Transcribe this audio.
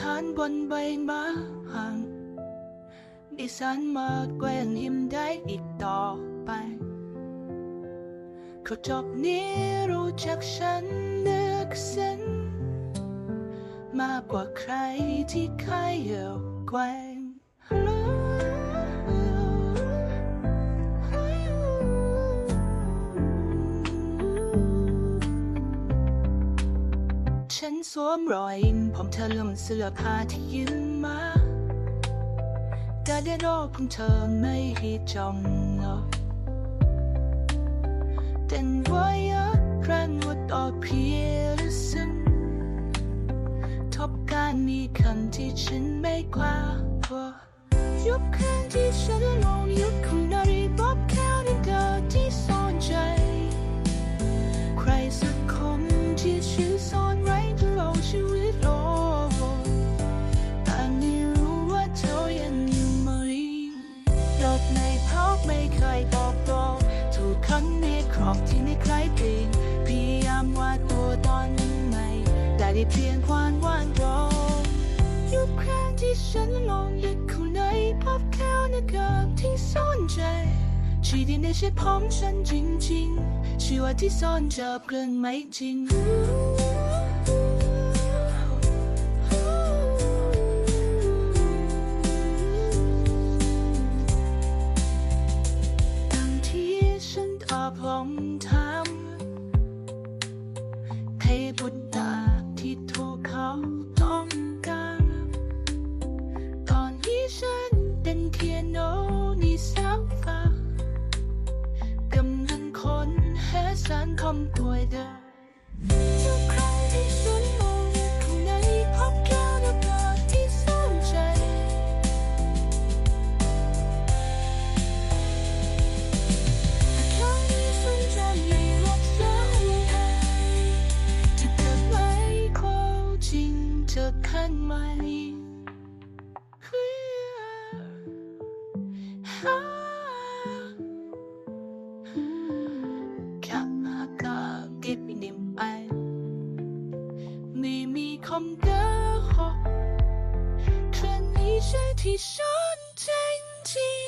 ฐานบนใบไม้ห่างดิฉันมาแกล้งหิมได้อีกต่อไปเขาจบนี้รู้จักฉันนึกซึ้งมากกว่าใครที่ใคยอยู่แกล้ ฉันสวมรอยอินผมเธอลืมเสื้อผ้าที่ยืมมาแต่เดโรของเธอไม่ให้จองหรอกแต่ว่าอยาครั้งว่าต่อเพียงซึ่งทบการมีคำที่ฉันไม่กล้าพูดยุคครั้งที่ฉันลองยุคคุณนารี ได้เพียงความว่างเปล่ายุคครั้งที่ฉันลงยึดเข้าในภาพแค่ในกับที่ซ่อนใจชีที่ไม่ใช่ผมฉันจริงๆชีว่าที่ซ่อนเจอเรื่องไม่จริงตั้งที่ฉันตอบลงถามให้บุตาสารคำตัวเดิมทุกครั้งที่ฉันมองข้างในพบแก้วน้ำตาที่ซ่อนใจครั้งนี้ฉันจะไม่รับสายถ้าเกิดไม่ความจะขันไหม Kapag ipinimpan May mi không đỡ họ Kran ni sẽ thì sơn tranh chi 去